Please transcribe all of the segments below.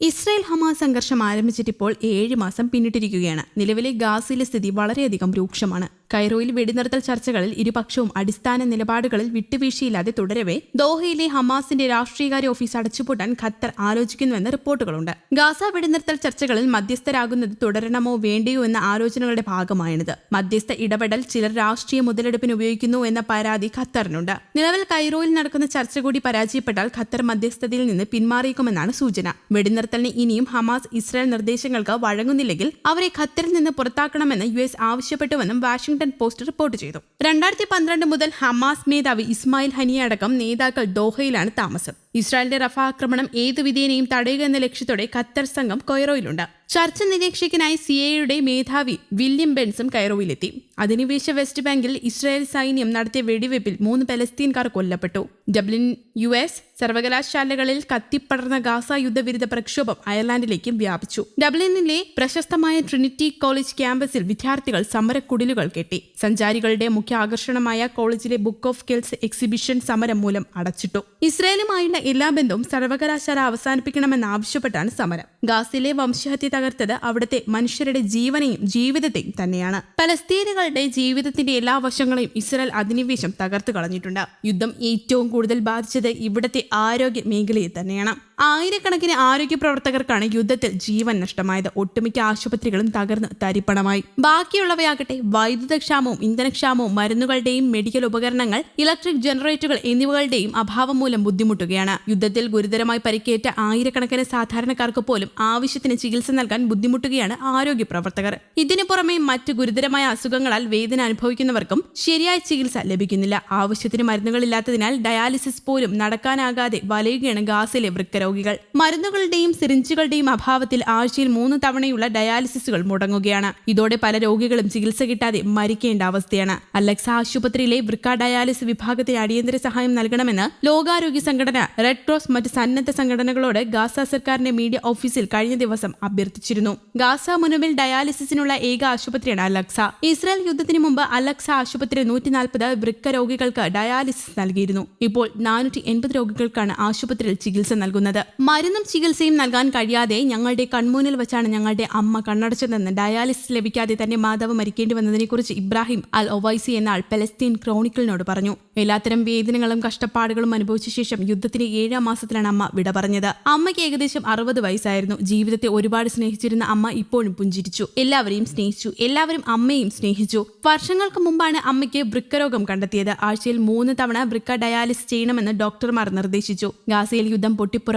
Israel Hamas സംഘർഷം ആരംഭിച്ചിട്ടിപ്പോൾ ഏഴ് മാസം പിന്നിട്ടിരിക്കുകയാണ്. നിലവിലെ ഗാസയിലെ സ്ഥിതി വളരെയധികം രൂക്ഷമാണ്. കൈറോയിൽ വെടിനിർത്തൽ ചർച്ചകളിൽ ഇരുപക്ഷവും അടിസ്ഥാന നിലപാടുകളിൽ വിട്ടുവീഴ്ചയില്ലാതെ തുടരവെ ദോഹയിലെ ഹമാസിന്റെ രാഷ്ട്രീയകാര്യ ഓഫീസ് അടച്ചുപൂട്ടാൻ ഖത്തർ ആലോചിക്കുന്നുവെന്ന് റിപ്പോർട്ടുകളുണ്ട്. ഗാസ വെടിനിർത്തൽ ചർച്ചകളിൽ മധ്യസ്ഥരാകുന്നത് തുടരണമോ വേണ്ടയോ എന്ന ആലോചനകളുടെ ഭാഗമാണിത്. മധ്യസ്ഥ ഇടപെടൽ ചിലർ രാഷ്ട്രീയ മുതലെടുപ്പിന് ഉപയോഗിക്കുന്നു എന്ന പരാതി ഖത്തറിനുണ്ട്. നിലവിൽ കൈറോയിൽ നടക്കുന്ന ചർച്ച കൂടി പരാജയപ്പെട്ടാൽ ഖത്തർ മധ്യസ്ഥതയിൽ നിന്ന് പിന്മാറിയേക്കുമെന്നാണ് സൂചന. വെടിനിർത്തലിന് ഇനിയും ഹമാസ് ഇസ്രായേൽ നിർദ്ദേശങ്ങൾക്ക് വഴങ്ങുന്നില്ലെങ്കിൽ അവരെ ഖത്തറിൽ നിന്ന് പുറത്താക്കണമെന്ന് യു എസ് ആവശ്യപ്പെട്ടുവെന്നും വാഷിംഗ്ടൺ പോസ്റ്റ് റിപ്പോർട്ട് ചെയ്തു. രണ്ടായിരത്തി പന്ത്രണ്ട് മുതൽ ഹമാസ് മേധാവി ഇസ്മായിൽ ഹനിയ അടക്കം നേതാക്കൾ ദോഹയിലാണ് താമസം. ഇസ്രായേലിന്റെ റഫ ആക്രമണം ഏതു വിധേനയും തടയുക എന്ന ലക്ഷ്യത്തോടെ ഖത്തർ സംഘം കൊയറോയിലുണ്ട്. ചർച്ച നിരീക്ഷകനായി സി എയുടെ മേധാവി വില്യം ബെൻസും കൈറോയിലെത്തി അധിനിവേശ വെസ്റ്റ് ബാങ്കിൽ ഇസ്രായേൽ സൈന്യം നടത്തിയ വെടിവെപ്പിൽ മൂന്ന് പലസ്തീൻകാർ കൊല്ലപ്പെട്ടു. ഡബ്ലിൻ യു എസ് സർവകലാശാലകളിൽ കത്തിപ്പടർന്ന ഗാസ യുദ്ധവിരുദ്ധ പ്രക്ഷോഭം അയർലാൻഡിലേക്കും വ്യാപിച്ചു. ഡബ്ലിനിലെ പ്രശസ്തമായ ട്രിനിറ്റി കോളേജ് ക്യാമ്പസിൽ വിദ്യാർത്ഥികൾ സമരക്കുടിലുകൾ കെട്ടി. സഞ്ചാരികളുടെ മുഖ്യ ആകർഷണമായ കോളേജിലെ ബുക്ക് ഓഫ് കിൽസ് എക്സിബിഷൻ സമരം മൂലം അടച്ചിട്ടു. ഇസ്രായേലുമായുള്ള എല്ലാ ബന്ധവും സർവകലാശാല അവസാനിപ്പിക്കണമെന്നാവശ്യപ്പെട്ടാണ് സമരം. ഗാസിലെ വംശഹത്യ തകർത്തത് അവിടുത്തെ മനുഷ്യരുടെ ജീവനെയും ജീവിതത്തെയും തന്നെയാണ്. പലസ്തീനുകളുടെ ജീവിതത്തിന്റെ എല്ലാ വശങ്ങളെയും ഇസ്രായേൽ അധിനിവേശം തകർത്തു കളഞ്ഞിട്ടുണ്ട്. യുദ്ധം ഏറ്റവും കൂടുതൽ ബാധിച്ചത് ഇവിടത്തെ ആരോഗ്യ മേഖലയെ തന്നെയാണ്. ആയിരക്കണക്കിന് ആരോഗ്യ പ്രവർത്തകർക്കാണ് യുദ്ധത്തിൽ ജീവൻ നഷ്ടമായത്. ഒട്ടുമിക്ക ആശുപത്രികളും തകർന്ന് തരിപ്പണമായി. ബാക്കിയുള്ളവയാകട്ടെ വൈദ്യുതക്ഷാമവും ഇന്ധനക്ഷാമവും മരുന്നുകളുടെയും മെഡിക്കൽ ഉപകരണങ്ങൾ ഇലക്ട്രിക് ജനറേറ്ററുകൾ എന്നിവകളുടെയും അഭാവം മൂലം ബുദ്ധിമുട്ടുകയാണ്. യുദ്ധത്തിൽ ഗുരുതരമായി പരിക്കേറ്റ ആയിരക്കണക്കിന് സാധാരണക്കാർക്ക് പോലും ആവശ്യത്തിന് ചികിത്സ നൽകാൻ ബുദ്ധിമുട്ടുകയാണ് ആരോഗ്യ പ്രവർത്തകർ ഇതിനു പുറമെ മറ്റ് ഗുരുതരമായ അസുഖങ്ങളാൽ വേദന അനുഭവിക്കുന്നവർക്കും ശരിയായ ചികിത്സ ലഭിക്കുന്നില്ല. ആവശ്യത്തിന് മരുന്നുകളില്ലാത്തതിനാൽ ഡയാലിസിസ് പോലും നടക്കാനാകാതെ വലയുകയാണ് ഗാസിലെ ഗാസയിലെ വൃക്കരോഗികൾ മരുന്നുകളുടെയും സിറിഞ്ചുകളുടെയും അഭാവത്തിൽ ആഴ്ചയിൽ മൂന്ന് തവണയുള്ള ഡയാലിസിസുകൾ മുടങ്ങുകയാണ്. ഇതോടെ പല രോഗികളും ചികിത്സ കിട്ടാതെ മരിക്കേണ്ട അവസ്ഥയാണ്. അലക്സ ആശുപത്രിയിലെ വൃക്ക ഡയാലിസിസ് വിഭാഗത്തിന് അടിയന്തര സഹായം നൽകണമെന്ന് ലോകാരോഗ്യ സംഘടന റെഡ് ക്രോസ് മറ്റ് സന്നദ്ധ സംഘടനകളോട് ഗാസ സർക്കാരിന്റെ മീഡിയ ഓഫീസിൽ കഴിഞ്ഞ ദിവസം അഭ്യർത്ഥിച്ചിരുന്നു. ഗാസ മുനുവിൽ ഡയാലിസിസിനുള്ള ഏക ആശുപത്രിയാണ് അലക്സ. ഇസ്രായേൽ യുദ്ധത്തിന് മുമ്പ് അലക്സ ആശുപത്രി നൂറ്റി നാൽപ്പത് വൃക്ക രോഗികൾക്ക് ഡയാലിസിസ് നൽകിയിരുന്നു. ഇപ്പോൾ നാനൂറ്റി എൺപത് രോഗികൾക്കാണ് ആശുപത്രിയിൽ ചികിത്സ നൽകുന്നത്. മരുന്നും ചികിത്സയും നൽകാൻ കഴിയാതെ ഞങ്ങളുടെ കൺമുന്നിൽ വെച്ചാണ് ഞങ്ങളുടെ അമ്മ കണ്ണടച്ചതെന്ന് ഡയാലിസിസ് ലഭിക്കാതെ തന്റെ മാതാവ് മരിക്കേണ്ടി വന്നതിനെക്കുറിച്ച് ഇബ്രാഹിം അൽ ഒവൈസി എന്ന ആൾ പലസ്തീൻ ക്രോണിക്കിളിനോട് പറഞ്ഞു. എല്ലാത്തരം വേദനകളും കഷ്ടപ്പാടുകളും അനുഭവിച്ച ശേഷം യുദ്ധത്തിന്റെ ഏഴാം മാസത്തിലാണ് അമ്മ വിട പറഞ്ഞത്. അമ്മയ്ക്ക് ഏകദേശം അറുപത് വയസ്സായിരുന്നു. ജീവിതത്തെ ഒരുപാട് സ്നേഹിച്ചിരുന്ന അമ്മ ഇപ്പോഴും പുഞ്ചിരിച്ചു. എല്ലാവരെയും സ്നേഹിച്ചു. എല്ലാവരും അമ്മയും സ്നേഹിച്ചു. വർഷങ്ങൾക്ക് മുമ്പാണ് അമ്മയ്ക്ക് വൃക്കരോഗം കണ്ടെത്തിയത്. ആഴ്ചയിൽ മൂന്ന് തവണ വൃക്ക ഡയാലിസിസ് ചെയ്യണമെന്ന് ഡോക്ടർമാർ നിർദ്ദേശിച്ചു. ഗാസയിൽ യുദ്ധം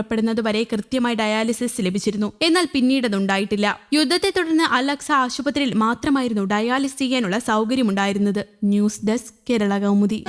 പൊട്ടിപ്പുറപ്പെടുന്നതുവരെ കൃത്യമായി ഡയാലിസിസ് ലഭിച്ചിരുന്നു. എന്നാൽ പിന്നീട് അതുണ്ടായിട്ടില്ല യുദ്ധത്തെ തുടർന്ന് അലക്സ ആശുപത്രിയിൽ മാത്രമായിരുന്നു ഡയാലിസിസ് ചെയ്യാനുള്ള സൗകര്യമുണ്ടായിരുന്നത്. News desk Kerala Kaumudi.